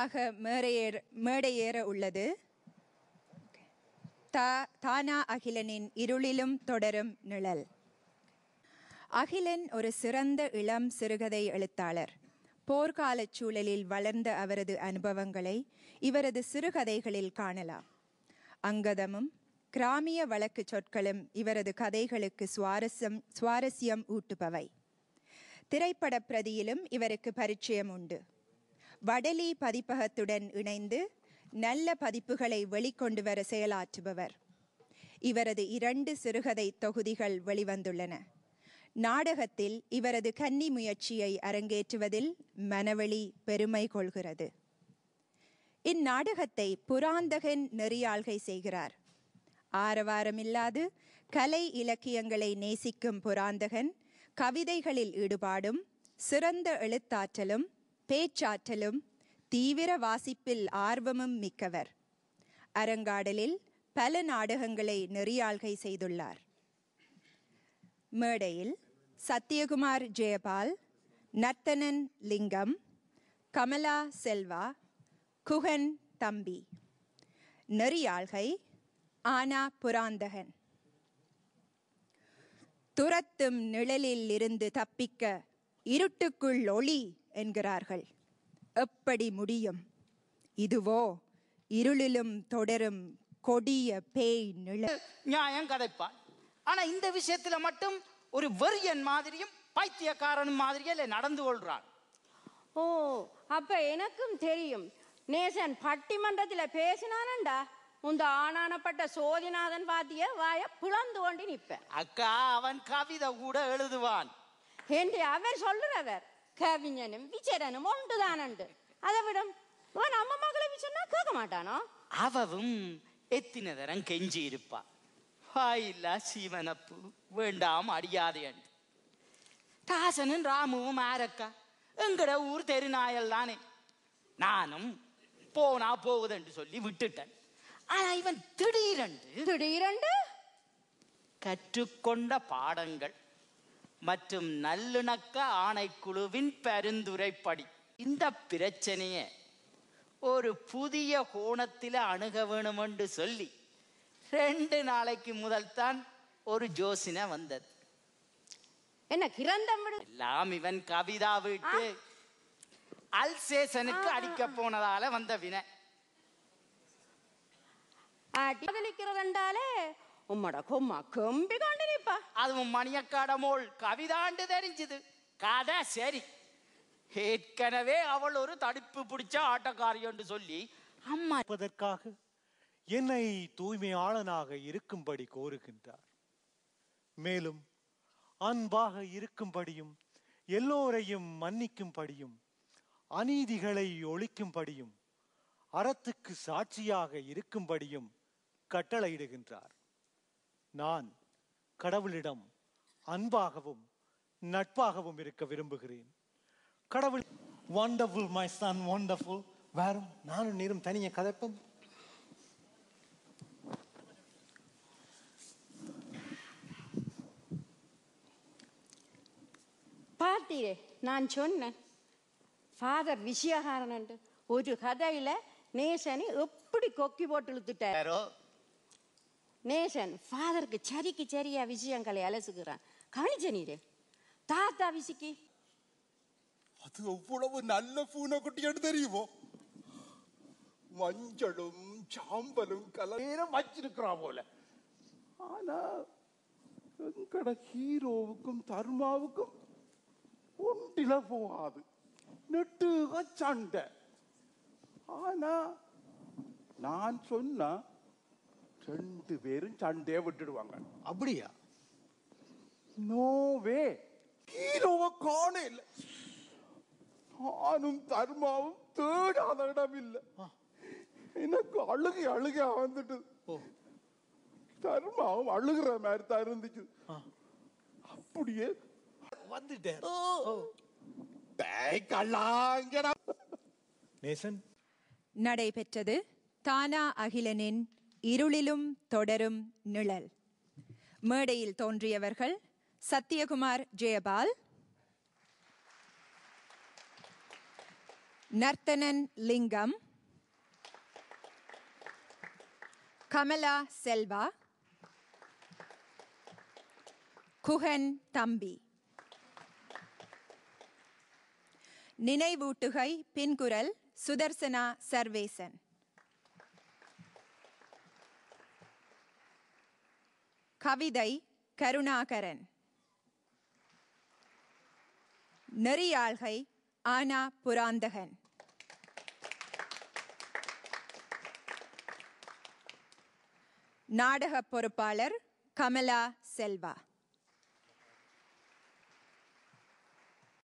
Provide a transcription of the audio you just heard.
ஆக மேடையேற மேடையேற உள்ளது. தா தானா அகிலனின் இருளிலும் தொடரும் நிழல். அகிலன் ஒரு சிறந்த இளம் சிறுகதை எழுத்தாளர். போர்க்காலச் சூழலில் வளர்ந்த அவரது அனுபவங்களை இவரது சிறுகதைகளில் காணலாம். அங்கதமும் கிராமிய வழக்கு சொற்களும் இவரது கதைகளுக்கு சுவாரஸ்யம் சுவாரஸ்யம் ஊட்டுபவை. திரைப்பட பிரதியிலும் இவருக்கு பரிச்சயம் உண்டு. வடலி பதிப்பகத்துடன் இணைந்து நல்ல பதிப்புகளை வெளிக்கொண்டு வர செயலாற்றுபவர். இவரது இரண்டு சிறுகதை தொகுதிகள் வெளிவந்துள்ளன. நாடகத்தில் இவரது கன்னி முயற்சியை அரங்கேற்றுவதில் மனவெளி பெருமை கொள்கிறது. இந்நாடகத்தை புராந்தகன் நெறியாள்கை செய்கிறார். ஆரவாரமில்லாது கலை இலக்கியங்களை நேசிக்கும் புராந்தகன் கவிதைகளில் ஈடுபாடும் சிறந்த எழுத்தாற்றலும் பேச்சாற்றலும் தீவிர வாசிப்பில் ஆர்வமும் மிக்கவர். அரங்காடலில் பல நாடகங்களை நெறியாள்கை செய்துள்ளார். மேடையில் சத்யகுமார் ஜெயபால் நர்த்தனன் லிங்கம் கமலா செல்வா குகன் தம்பி. நெறியாள்கை ஆனா புராந்தகன். துரத்தும் நிழலில் இருந்து தப்பிக்க இருட்டுக்குள் ஒளி என்கிறார்கள். எப்படி முடியும்? இதுவோ இருளிலும் தொடரும் கொடிய பேய் நிழல். நியாயம் கதைப்பான். ஆனா இந்த விஷயத்துல மட்டும் ஒரு வெறியன் மாதிரியும் பைத்தியக்காரன் மாதிரியே நடந்து கொள்றான். ஓ அப்ப எனக்கும் தெரியும். நேசன் பட்டிமன்றத்துல பேசினானண்டா? உந்த ஆனானப்பட்ட சோதிநாதன் பாத்திய வாய பிளந்து கொண்டு நிப்பேன் அக்கா அவன் கவிதை கூட எழுதுவான். என்று அவர் சொல்லுறவர். கவிஞனும் விச்சரனும் ஒன்றுதானண்டு. அதை விட உன் அம்மா மகளை விச்சனா கேட்க மாட்டானோ? அவவும் எத்தின தரம் கெஞ்சி இருப்பா வாயில்லா சீவனப்பு வேண்டாம் அடியாதேண்டு. தாசனும் ராமுவும் ஆரக்கா. எங்கட ஊர் தெருநாயல் தானே. நானும் போனா போகுதுன்னு சொல்லி விட்டுட்டேன். ஆனா இவன் திடீரென்று திடீரெண்டு கற்றுக்கொண்ட பாடங்கள். மற்றும் நல்லிணக்க ஆணைக்குழுவின் பரிந்துரைப்படி. இந்த பிரச்சனையை ஒரு புதிய கோணத்தில் அணுக வேணும் என்று சொல்லி ரெண்டு நாளைக்கு முதல் தான் ஒரு ஜோசின வந்தது. என்ன கிரந்தம் எல்லாம் இவன் கவிதா விட்டு அல்சேசனுக்கு அடிக்க போனதால வந்த வினை. காதலிக்கிறதுண்டாலே உம்மட கொம்மா கம்பி கொண்டு நிப்பா அதுவும் மணியக்காட மோள் கவிதாண்டு தெரிஞ்சுது. கதை சரி. ஏற்கனவே அவள் ஒரு தடுப்பு பிடிச்ச ஆட்டக்காரி என்று சொல்லி அம்மா இருப்பதற்காக என்னை தூய்மையாளனாக இருக்கும்படி கோருகின்றார். மேலும் அன்பாக இருக்கும்படியும் எல்லோரையும் மன்னிக்கும்படியும் அநீதிகளை ஒழிக்கும்படியும் அறத்துக்கு சாட்சியாக இருக்கும்படியும் கட்டளையிடுகின்றார். நான் கடவுளிடம் அன்பாகவும் நட்பாகவும் இருக்க விரும்புகிறேன். கடவுள் வண்டர்ஃபுல் மை சன் வண்டர்ஃபுல் வேறும் நானும் நீரும் தனிய கதைப்போம். பார்த்தீரே நான் சொன்னேன். ஃபாதர் விஷயகாரன் ஒரு கதையில நேசனை எப்படி கொக்கி போட்டு இழுத்துட்டார்? நேசன் ஃபாதருக்கு சரிக்கு சரியா விஷயங்களை அலசுகிறான். கவனிச்சனீரே தாத்தா விசிக்கி. அது எவ்வளவு நல்ல பூனைக்குட்டின்னு தெரியுமோ? மஞ்சளும் சாம்பலும் கலநேரம் வச்சிருக்கிறா போல. ஆனா எங்கட ஹீரோவுக்கும் தர்மாவுக்கும் ஒன்றில போகாது. நெட்டுக சண்டை. ஆனா நான் சொன்னா ரெண்டு பேரும் சண்டையை விட்டுடுவாங்க. அப்படியா? நோவே ஹீரோவை காணல நானும் தர்மாவும் தேடாத இடம் இல்லை. எனக்கு அழுகை அழுகையா வந்துட்டு. தர்மாவும் அழுகிற மாதிரி தான் இருந்துச்சு. அப்படியே வந்துட்டேன். நடைபெற்றது தானா அகிலனின் இருளிலும் தொடரும் நிழல். மேடையில் தோன்றியவர்கள் சத்யகுமார் ஜெயபால் நர்த்தனன் லிங்கம் கமலா செல்வா குகன் தம்பி. நினைவூட்டுகை பின்குரல் சுதர்சனா சர்வேசன். கவிதை கருணாகரன். நெறியாள்கை ஆனா புராந்தகன். நாடக பொறுப்பாளர் கமலா செல்வா.